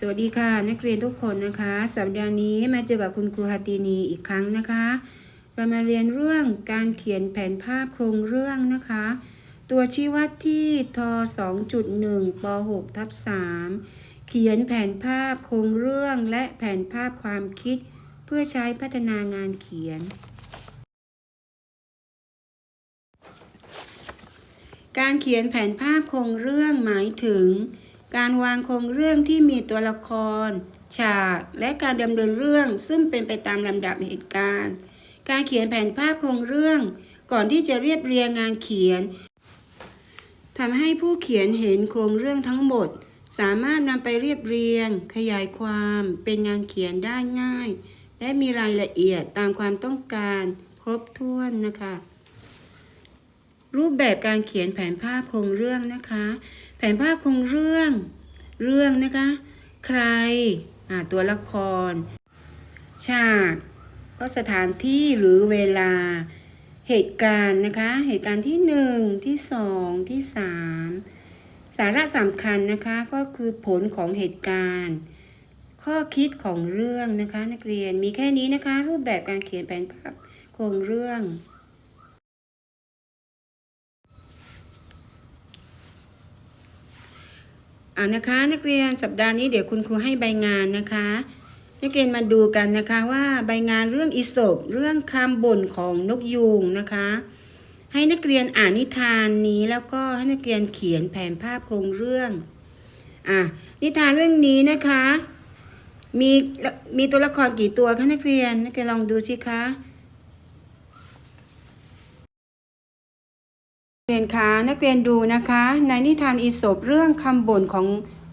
สวัสดีค่ะ นักเรียนทุกคนนะคะ สัปดาห์นี้มาเจอกับคุณครูฮัตตีนีอีกครั้งนะคะ เรามาเรียนเรื่องการเขียนแผนภาพโครงเรื่องนะคะ ตัวชี้วัดที่ท2.1ป6ทับ3เขียนแผนภาพโครงเรื่องและแผนภาพความคิด เพื่อใช้พัฒนางานเขียน การเขียนแผนภาพโครงเรื่องหมายถึง การวางโครงเรื่องที่มีตัวละคร ฉาก และการดำเนินเรื่องซึ่งเป็นไปตามลำดับเหตุการณ์ การเขียนแผนภาพโครงเรื่อง ก่อนที่จะเรียบเรียงงานเขียนทำให้ผู้เขียนเห็นโครงเรื่องทั้งหมด สามารถนำไปเรียบเรียง ขยายความเป็นงานเขียนได้ง่าย และมีรายละเอียดตามความต้องการ ครบถ้วนนะคะ รูปแบบการเขียนแผนภาพโครงเรื่องนะคะ นภาพโครงเรื่อง เรื่องนะคะ ใครตัวละครฉากก็สถานที่หรือเวลาเหตุการณ์นะคะ เหตุการณ์ที่หนึ่งที่สองที่สามสาระสำคัญนะคะก็คือผลของเหตุการณ์ ข้อคิดของเรื่องนะคะ นักเรียนมีแค่นี้นะคะ รูปแบบการเขียนแผนภาพโครงเรื่อง อ่านะคะ นักเรียนสัปดาห์นี้เดี๋ยวคุณครูให้ใบงานนะคะ นักเรียนมาดูกันนะคะว่าใบงานเรื่องอิศบเรื่องคำบ่นของนกยูงนะคะ ให้นักเรียนอ่านนิทานนี้แล้วก็ให้นักเรียนเขียนแผนภาพโครงเรื่องอะนิทานเรื่องนี้นะคะ มีมีตัวละครกี่ตัวคะนักเรียนนักเรียนลองดูสิคะนัก เรียนคะนักเรียนดูนะคะ ในนิทานอีสปเรื่องคำบ่นของ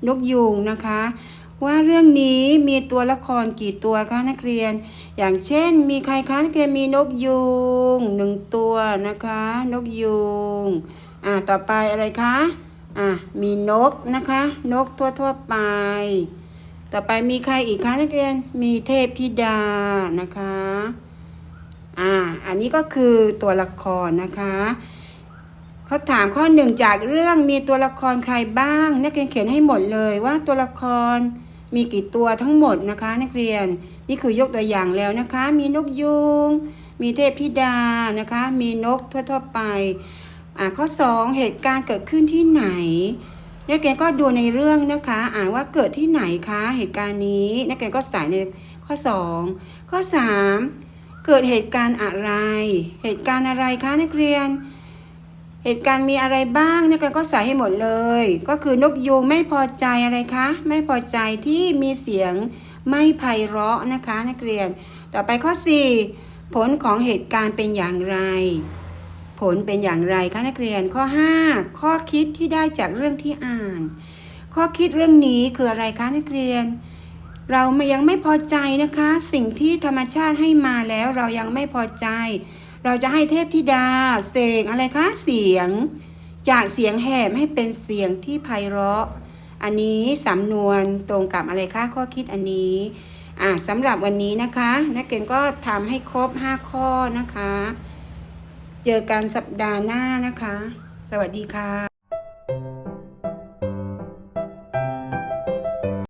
นกยูงนะคะ ว่าเรื่องนี้มีตัวละครกี่ตัวคะนักเรียน อย่างเช่น มีใครคะนักเรียนมีนกยูงหนึ่งตัวนะคะ นกยูงอ่าต่อไปอะไรคะอ่ามีนกนะคะ นกทั่วๆไป ต่อไปมีใครอีกคะนักเรียนมีเทพธิดานะคะอ่าอันนี้ก็คือตัวละครนะคะ เขาถามข้อหนึ่งจากเรื่องมีตัวละครใครบ้าง นักเรียนเขียนให้หมดเลยว่าตัวละครมีกี่ตัวทั้งหมดนะคะ นักเรียนนี่คือยกตัวอย่างแล้วนะคะ มีนกยูงมีเทพธิดานะคะ มีนกทั่วๆไปอ่าข้อ 2 เหตุการณ์เกิดขึ้นที่ไหน นักเรียนก็ดูในเรื่องนะคะ อ่านว่าเกิดที่ไหนคะเหตุการณ์นี้นักเรียนก็ใส่ในข้อ 2 ข้อ 3 เกิดเหตุการณ์อะไร เหตุการณ์อะไรคะนักเรียน เหตุการณ์มีอะไรบ้างนักเรียนก็ใส่ให้หมดเลย ก็คือนกยูงไม่พอใจอะไรคะ ไม่พอใจที่มีเสียงไม่ไพเราะนะคะ นักเรียน ต่อไปข้อ 4 ผลของเหตุการณ์เป็นอย่างไร ผลเป็นอย่างไรคะนักเรียนข้อ 5 ข้อคิดที่ได้จากเรื่องที่อ่าน ข้อคิดเรื่องนี้คืออะไรคะนักเรียน เรายังไม่พอใจนะคะ สิ่งที่ธรรมชาติให้มาแล้วเรายังไม่พอใจ เราจะให้เทพธิดาเสกอะไรคะเสียง จากเสียงแหบให้เป็นเสียงที่ไพเราะ อันนี้สำนวนตรงกับอะไรคะข้อคิดอันนี้อ่าสำหรับวันนี้นะคะนักเรียนก็ทำให้ครบ 5 ข้อนะคะ เจอกันสัปดาห์หน้านะคะ สวัสดีค่ะ